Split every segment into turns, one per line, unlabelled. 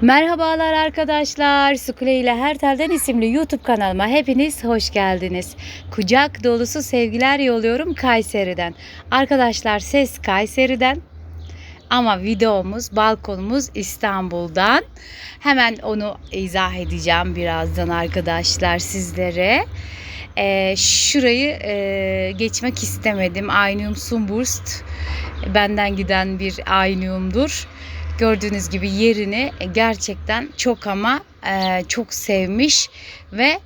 Merhabalar arkadaşlar. Sukule ile Her Telden isimli YouTube kanalıma hepiniz hoş geldiniz. Kucak dolusu sevgiler yolluyorum Kayseri'den. Arkadaşlar ses Kayseri'den ama videomuz, balkonumuz İstanbul'dan. Hemen onu izah edeceğim birazdan arkadaşlar sizlere. Ee, şurayı e, geçmek istemedim. Aynium Sunburst benden giden bir Aynium'dur. Gördüğünüz gibi yerini gerçekten çok ama e, çok sevmiş ve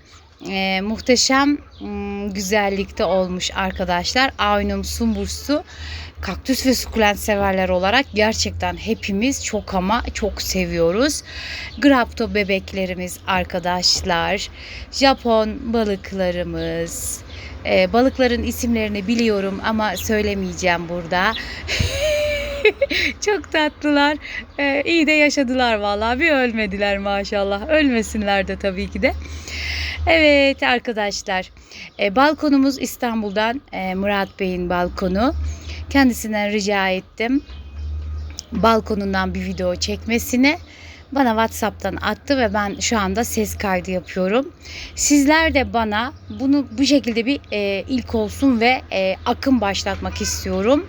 e, muhteşem m, güzellikte olmuş arkadaşlar. Aynium Sunburst'u kaktüs ve sukulent severler olarak gerçekten hepimiz çok ama çok seviyoruz. Grapto bebeklerimiz arkadaşlar. Japon balıklarımız. Ee, balıkların isimlerini biliyorum ama söylemeyeceğim burada. çok tatlılar. Ee, iyi de yaşadılar vallahi. Bir ölmediler maşallah. Ölmesinler de tabii ki de. Evet arkadaşlar. E, balkonumuz İstanbul'dan e, Murat Bey'in balkonu. Kendisinden rica ettim. Balkonundan bir video çekmesini bana WhatsApp'tan attı ve ben şu anda ses kaydı yapıyorum. Sizler de bana bunu bu şekilde bir e, ilk olsun ve e, akım başlatmak istiyorum.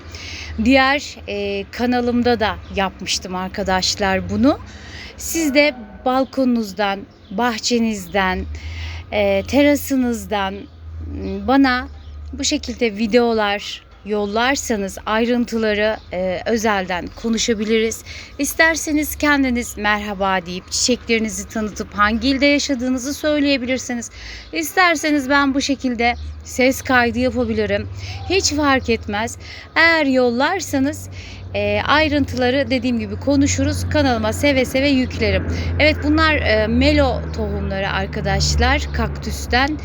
Diğer e, kanalımda da yapmıştım arkadaşlar bunu. Siz de balkonunuzdan, bahçenizden, e, terasınızdan bana bu şekilde videolar yollarsanız ayrıntıları e, özelden konuşabiliriz. İsterseniz kendiniz merhaba deyip çiçeklerinizi tanıtıp hangi ilde yaşadığınızı söyleyebilirsiniz. İsterseniz ben bu şekilde ses kaydı yapabilirim. Hiç fark etmez. Eğer yollarsanız e, ayrıntıları dediğim gibi konuşuruz. Kanalıma seve seve yüklerim. Evet bunlar e, melo tohumları arkadaşlar kaktüsten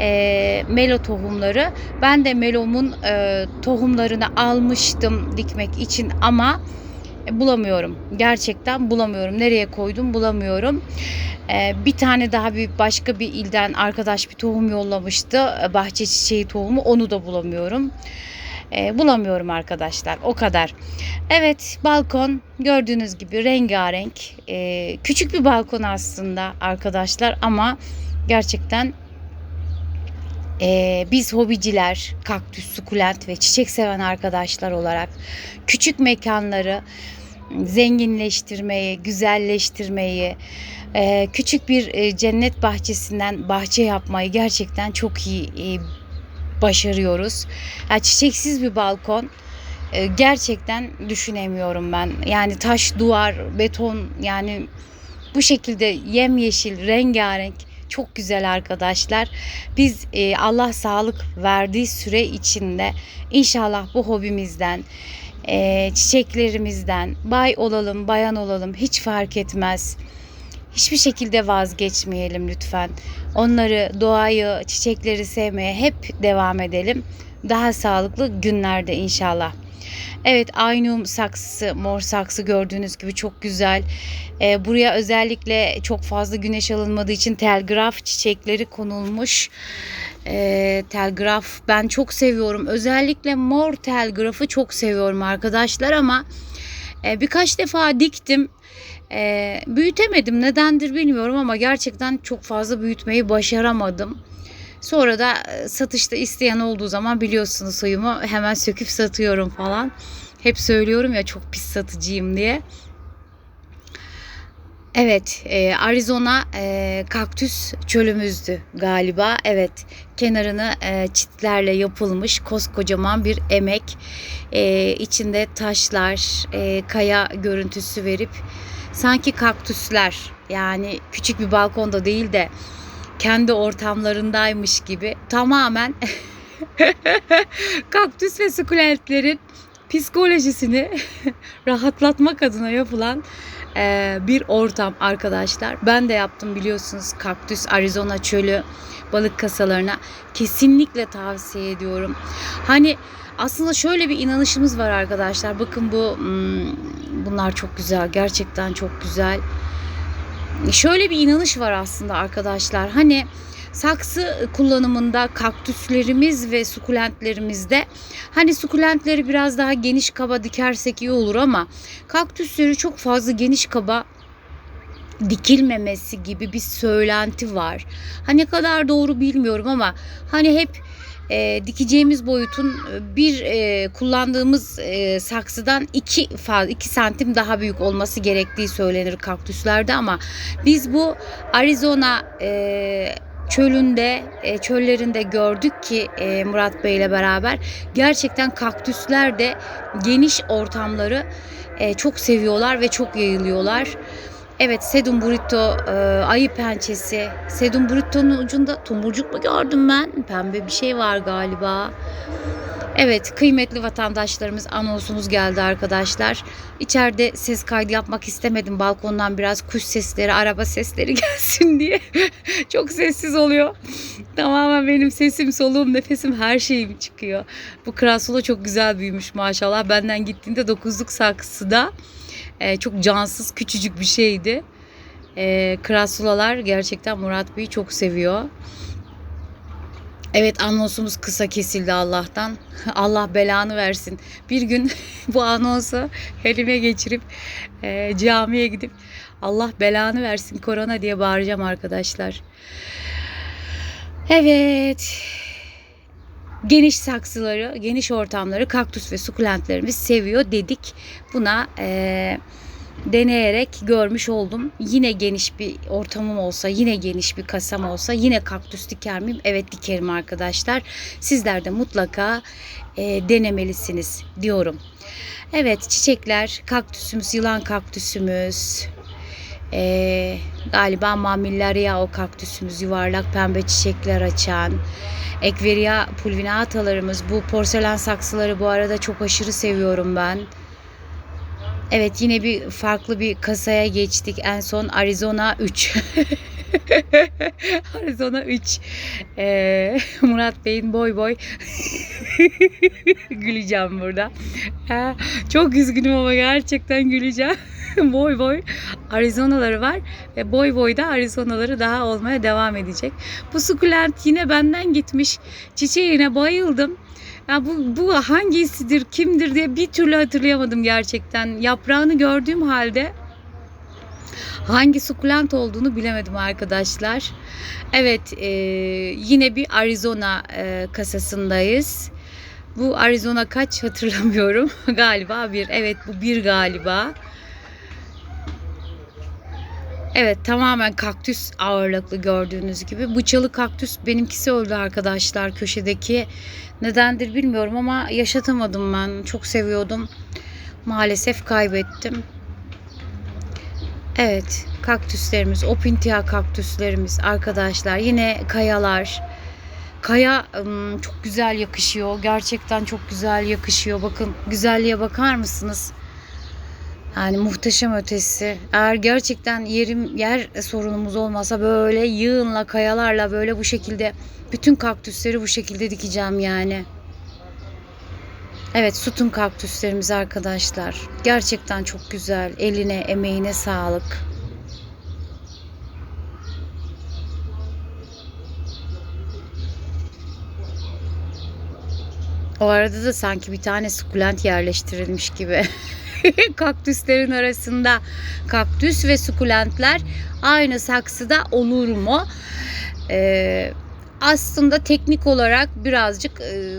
e, melo tohumları. Ben de melomun e, tohumlarını almıştım dikmek için ama bulamıyorum. Gerçekten bulamıyorum. Nereye koydum bulamıyorum. E, bir tane daha bir başka bir ilden arkadaş bir tohum yollamıştı. E, bahçe çiçeği tohumu onu da bulamıyorum. E, bulamıyorum arkadaşlar. O kadar. Evet balkon gördüğünüz gibi rengarenk. E, küçük bir balkon aslında arkadaşlar ama gerçekten ee, biz hobiciler, kaktüs, sukulent ve çiçek seven arkadaşlar olarak küçük mekanları zenginleştirmeyi, güzelleştirmeyi, e, küçük bir e, cennet bahçesinden bahçe yapmayı gerçekten çok iyi e, başarıyoruz. Yani çiçeksiz bir balkon gerçekten düşünemiyorum ben. Yani taş, duvar, beton yani bu şekilde yemyeşil, rengarenk çok güzel arkadaşlar. Biz e, Allah sağlık verdiği süre içinde inşallah bu hobimizden e, çiçeklerimizden bay olalım, bayan olalım hiç fark etmez. Hiçbir şekilde vazgeçmeyelim lütfen. Onları, doğayı, çiçekleri sevmeye hep devam edelim. Daha sağlıklı günlerde inşallah. Evet aynum saksısı mor saksı gördüğünüz gibi çok güzel. Ee, buraya özellikle çok fazla güneş alınmadığı için telgraf çiçekleri konulmuş. Ee, telgraf ben çok seviyorum. Özellikle mor telgrafı çok seviyorum arkadaşlar ama e, birkaç defa diktim. E, büyütemedim nedendir bilmiyorum ama gerçekten çok fazla büyütmeyi başaramadım. Sonra da e, satışta isteyen olduğu zaman biliyorsunuz suyumu hemen söküp satıyorum falan. Hep söylüyorum ya çok pis satıcıyım diye. Evet, e, Arizona e, kaktüs çölümüzdü galiba. Evet, kenarını çitlerle yapılmış koskocaman bir emek. İçinde taşlar, kaya görüntüsü verip sanki kaktüsler yani küçük bir balkonda değil de kendi ortamlarındaymış gibi tamamen kaktüs ve sukulentlerin psikolojisini rahatlatmak adına yapılan e, bir ortam arkadaşlar. Ben de yaptım biliyorsunuz kaktüs Arizona çölü balık kasalarına kesinlikle tavsiye ediyorum. Hani aslında şöyle bir inanışımız var arkadaşlar. Bakın bu hmm, bunlar çok güzel. Gerçekten çok güzel. Şöyle bir inanış var aslında arkadaşlar. Hani saksı kullanımında kaktüslerimiz ve sukulentlerimizde hani sukulentleri biraz daha geniş kaba dikersek iyi olur ama kaktüsleri çok fazla geniş kaba dikilmemesi gibi bir söylenti var. Ha ne kadar doğru bilmiyorum ama hani hep e, dikeceğimiz boyutun e, bir e, kullandığımız e, saksıdan 2 2 santim daha büyük olması gerektiği söylenir kaktüslerde ama biz bu Arizona e, çölünde, e, çöllerinde gördük ki e, Murat Bey ile beraber gerçekten kaktüsler de geniş ortamları e, çok seviyorlar ve çok yayılıyorlar. Evet sedum burrito, e, ayı pençesi. Sedum burrito'nun ucunda tomurcuk mu gördüm ben? Pembe bir şey var galiba. Evet kıymetli vatandaşlarımız anonsumuz geldi arkadaşlar. İçeride ses kaydı yapmak istemedim. Balkondan biraz kuş sesleri, araba sesleri gelsin diye. Çok sessiz oluyor. Tamamen benim sesim, soluğum, nefesim her şeyim çıkıyor. Bu krasula çok güzel büyümüş maşallah. Benden gittiğinde dokuzluk saksıda e, çok cansız küçücük bir şeydi. E, krasulalar gerçekten Murat Bey'i çok seviyor. Evet anonsumuz kısa kesildi Allah'tan. Allah belanı versin. Bir gün bu anonsu elime geçirip e, camiye gidip Allah belanı versin korona diye bağıracağım arkadaşlar. Evet. Geniş saksıları, geniş ortamları kaktüs ve sukulentlerimiz seviyor dedik. Buna e, deneyerek görmüş oldum. Yine geniş bir ortamım olsa, yine geniş bir kasam olsa yine kaktüs diker miyim? Evet dikerim arkadaşlar. Sizler de mutlaka e, denemelisiniz diyorum. Evet çiçekler, kaktüsümüz, yılan kaktüsümüz, e, galiba mamillaria o kaktüsümüz yuvarlak pembe çiçekler açan. Ekveria pulvinatalarımız bu porselen saksıları bu arada çok aşırı seviyorum ben. Evet yine bir farklı bir kasaya geçtik. En son Arizona 3. Arizona 3. Ee, Murat Bey'in boy boy. güleceğim burada. Ee, çok üzgünüm ama gerçekten güleceğim. boy boy Arizona'ları var ve boy boy da Arizona'ları daha olmaya devam edecek. Bu sukulent yine benden gitmiş. Çiçeğine bayıldım. Ya bu, bu hangisidir, kimdir diye bir türlü hatırlayamadım gerçekten. Yaprağını gördüğüm halde hangi sukulent olduğunu bilemedim arkadaşlar. Evet e, yine bir Arizona e, kasasındayız. Bu Arizona kaç hatırlamıyorum. galiba bir. Evet bu bir galiba. Evet tamamen kaktüs ağırlıklı gördüğünüz gibi. Bıçalı kaktüs benimkisi öldü arkadaşlar köşedeki. Nedendir bilmiyorum ama yaşatamadım ben. Çok seviyordum. Maalesef kaybettim. Evet kaktüslerimiz, opintia kaktüslerimiz arkadaşlar. Yine kayalar. Kaya çok güzel yakışıyor. Gerçekten çok güzel yakışıyor. Bakın güzelliğe bakar mısınız? Yani muhteşem ötesi. Eğer gerçekten yerim yer sorunumuz olmasa böyle yığınla kayalarla böyle bu şekilde bütün kaktüsleri bu şekilde dikeceğim yani. Evet sütun kaktüslerimiz arkadaşlar. Gerçekten çok güzel. Eline emeğine sağlık. O arada da sanki bir tane sukulent yerleştirilmiş gibi. kaktüslerin arasında kaktüs ve sukulentler aynı saksıda olur mu? Ee, aslında teknik olarak birazcık e,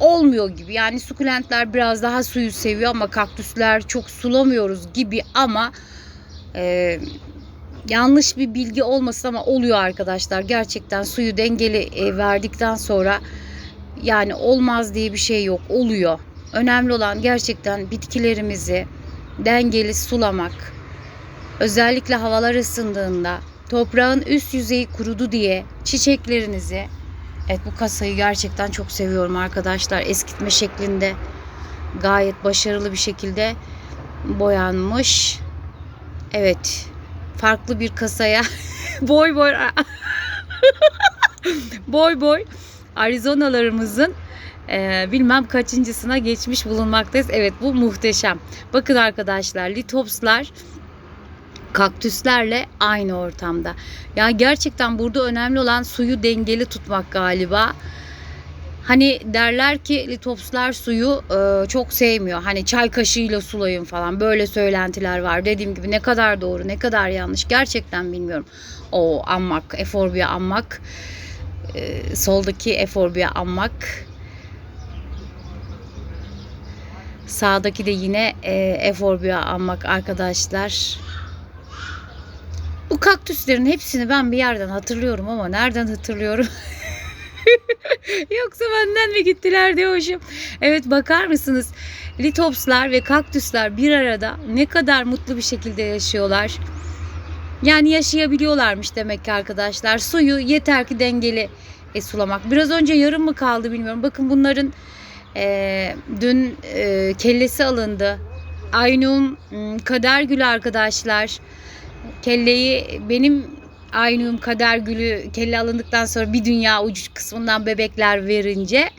olmuyor gibi. Yani sukulentler biraz daha suyu seviyor ama kaktüsler çok sulamıyoruz gibi ama e, yanlış bir bilgi olmasın ama oluyor arkadaşlar. Gerçekten suyu dengeli e, verdikten sonra yani olmaz diye bir şey yok. Oluyor. Önemli olan gerçekten bitkilerimizi dengeli sulamak. Özellikle havalar ısındığında toprağın üst yüzeyi kurudu diye çiçeklerinizi Evet bu kasayı gerçekten çok seviyorum arkadaşlar. Eskitme şeklinde gayet başarılı bir şekilde boyanmış. Evet. Farklı bir kasaya boy boy boy boy Arizonalarımızın e, bilmem kaçıncısına geçmiş bulunmaktayız. Evet bu muhteşem. Bakın arkadaşlar litopslar kaktüslerle aynı ortamda. Yani gerçekten burada önemli olan suyu dengeli tutmak galiba. Hani derler ki litopslar suyu e, çok sevmiyor. Hani çay kaşığıyla sulayın falan. Böyle söylentiler var. Dediğim gibi ne kadar doğru ne kadar yanlış gerçekten bilmiyorum. O ammak, eforbia ammak. e, soldaki eforbia ammak. Sağdaki de yine e, eforbia ammak arkadaşlar. Bu kaktüslerin hepsini ben bir yerden hatırlıyorum ama nereden hatırlıyorum? Yoksa benden mi gittiler diyormuşum. Evet bakar mısınız? Litopslar ve kaktüsler bir arada ne kadar mutlu bir şekilde yaşıyorlar. Yani yaşayabiliyorlarmış demek ki arkadaşlar. Suyu yeter ki dengeli e, sulamak. Biraz önce yarım mı kaldı bilmiyorum. Bakın bunların e, dün e, kellesi alındı. Aynum m, kader gülü arkadaşlar. Kelleyi benim Aynum kader gülü kelle alındıktan sonra bir dünya ucu kısmından bebekler verince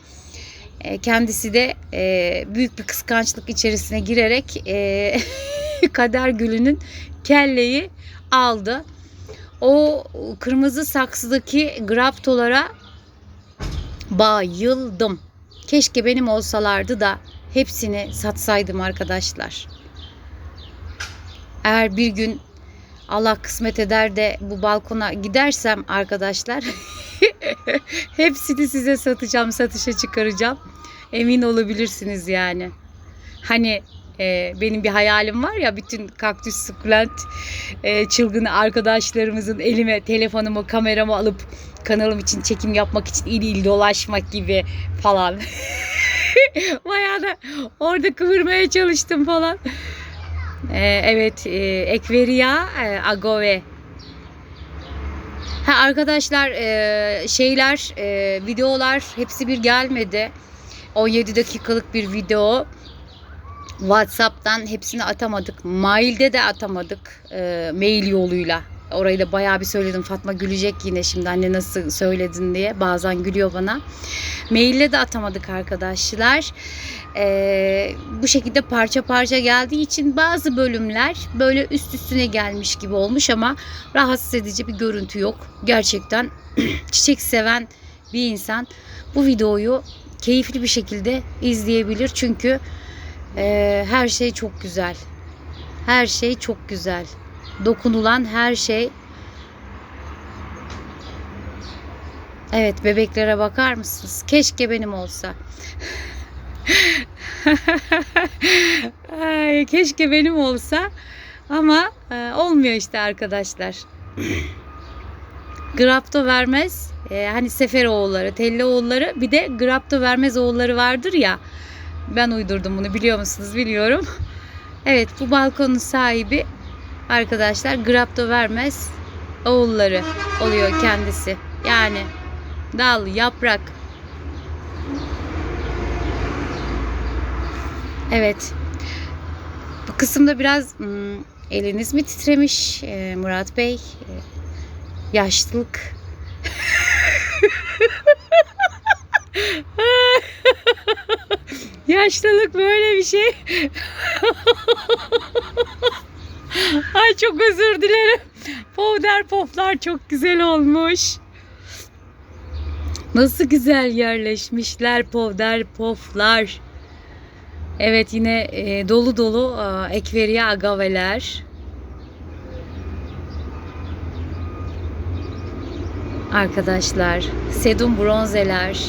e, kendisi de e, büyük bir kıskançlık içerisine girerek e, kader gülünün kelleyi aldı. O kırmızı saksıdaki graptolara bayıldım. Keşke benim olsalardı da hepsini satsaydım arkadaşlar. Eğer bir gün Allah kısmet eder de bu balkona gidersem arkadaşlar hepsini size satacağım, satışa çıkaracağım. Emin olabilirsiniz yani. Hani e, benim bir hayalim var ya bütün kaktüs sukulent e, çılgın arkadaşlarımızın elime telefonumu kameramı alıp kanalım için çekim yapmak için il il dolaşmak gibi falan. Bayağı da orada kıvırmaya çalıştım falan. Ee, evet, e, Ekveria e, Agave. Ha arkadaşlar e, şeyler, e, videolar hepsi bir gelmedi. 17 dakikalık bir video. WhatsApp'tan hepsini atamadık. Mailde de atamadık. e, mail yoluyla. Orayı da bayağı bir söyledim. Fatma gülecek yine şimdi anne nasıl söyledin diye. Bazen gülüyor bana. Maille de atamadık arkadaşlar. Ee, bu şekilde parça parça geldiği için bazı bölümler böyle üst üstüne gelmiş gibi olmuş ama rahatsız edici bir görüntü yok. Gerçekten çiçek seven bir insan bu videoyu keyifli bir şekilde izleyebilir. Çünkü e, her şey çok güzel. Her şey çok güzel. Dokunulan her şey Evet bebeklere bakar mısınız? Keşke benim olsa. Ay, keşke benim olsa ama e, olmuyor işte arkadaşlar. Grapto vermez. E, hani Sefer oğulları, Telli oğulları bir de Grapto vermez oğulları vardır ya. Ben uydurdum bunu biliyor musunuz bilmiyorum. Evet bu balkonun sahibi arkadaşlar Grapto vermez oğulları oluyor kendisi. Yani dal, yaprak. Evet. Bu kısımda biraz hmm, eliniz mi titremiş e, Murat Bey? E, yaşlılık. Yaşlılık böyle bir şey. Ay çok özür dilerim. Powder poplar çok güzel olmuş. Nasıl güzel yerleşmişler povder poflar. Evet yine e, dolu dolu e, ekveria agaveler. Arkadaşlar sedum bronzeler.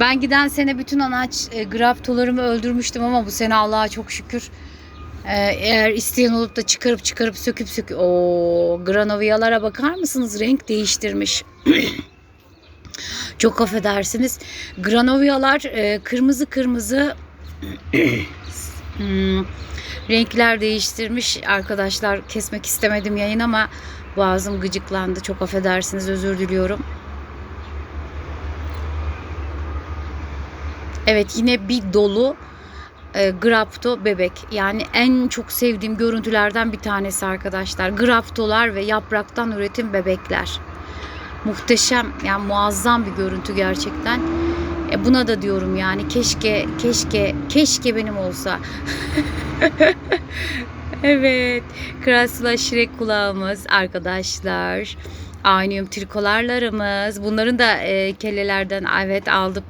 Ben giden sene bütün anaç e, graptolarımı öldürmüştüm ama bu sene Allah'a çok şükür eğer isteyen olup da çıkarıp çıkarıp söküp söküp o granoviyalara bakar mısınız? Renk değiştirmiş. Çok affedersiniz. Granoviyalar e, kırmızı kırmızı hmm, renkler değiştirmiş. Arkadaşlar kesmek istemedim yayın ama boğazım gıcıklandı. Çok affedersiniz. Özür diliyorum. Evet yine bir dolu e, Grapto bebek. Yani en çok sevdiğim görüntülerden bir tanesi arkadaşlar. Graptolar ve yapraktan üretim bebekler. Muhteşem yani muazzam bir görüntü gerçekten. E buna da diyorum yani keşke keşke keşke benim olsa. evet. Krasla Şirek kulağımız arkadaşlar. Aynıyum trikolarlarımız. Bunların da e, kellelerden evet aldık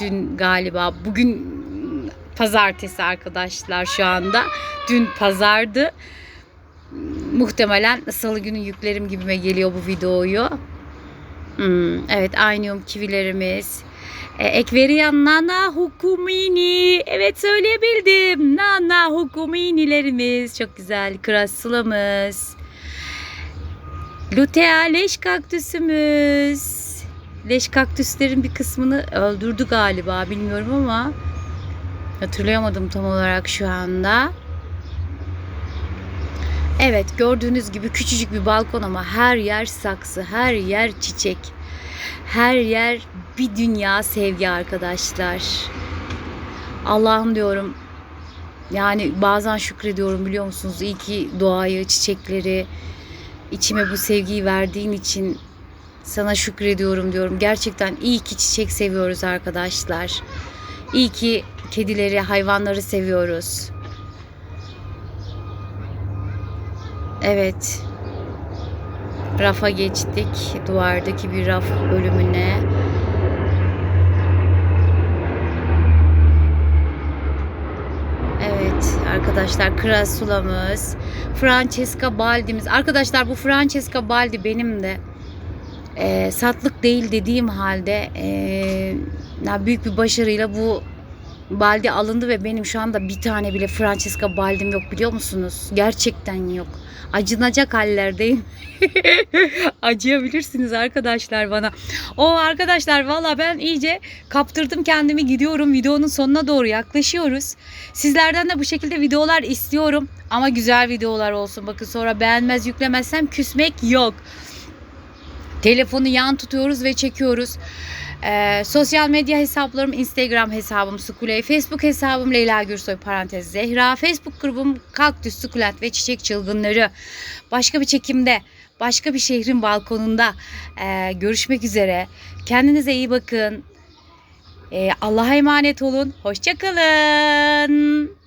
dün galiba. Bugün pazartesi arkadaşlar şu anda. Dün pazardı. Muhtemelen salı günü yüklerim gibime geliyor bu videoyu. Hmm, evet aynıyum kivilerimiz. E, Ekverian Nana Hukumini. Evet söyleyebildim. Nana Hukuminilerimiz. Çok güzel. Krasulamız. Lutea leş kaktüsümüz. Leş kaktüslerin bir kısmını öldürdü galiba bilmiyorum ama hatırlayamadım tam olarak şu anda. Evet gördüğünüz gibi küçücük bir balkon ama her yer saksı, her yer çiçek. Her yer bir dünya sevgi arkadaşlar. Allah'ım diyorum. Yani bazen şükrediyorum biliyor musunuz? İyi ki doğayı, çiçekleri, içime bu sevgiyi verdiğin için sana şükrediyorum diyorum. Gerçekten iyi ki çiçek seviyoruz arkadaşlar. İyi ki kedileri, hayvanları seviyoruz. Evet. Rafa geçtik. Duvardaki bir raf bölümüne. Evet arkadaşlar krasulamız. Francesca Baldi'miz. Arkadaşlar bu Francesca Baldi benim de e, satlık değil dediğim halde e, ya büyük bir başarıyla bu baldi alındı ve benim şu anda bir tane bile Francesca baldim yok biliyor musunuz? Gerçekten yok. Acınacak hallerdeyim. Acıyabilirsiniz arkadaşlar bana. O arkadaşlar valla ben iyice kaptırdım kendimi gidiyorum. Videonun sonuna doğru yaklaşıyoruz. Sizlerden de bu şekilde videolar istiyorum. Ama güzel videolar olsun. Bakın sonra beğenmez yüklemezsem küsmek yok. Telefonu yan tutuyoruz ve çekiyoruz. Ee, sosyal medya hesaplarım Instagram hesabım Sukuley, Facebook hesabım Leyla Gürsoy parantez Zehra, Facebook grubum Kaktüs, Sukulent ve Çiçek Çılgınları. Başka bir çekimde, başka bir şehrin balkonunda ee, görüşmek üzere. Kendinize iyi bakın. Ee, Allah'a emanet olun. Hoşçakalın.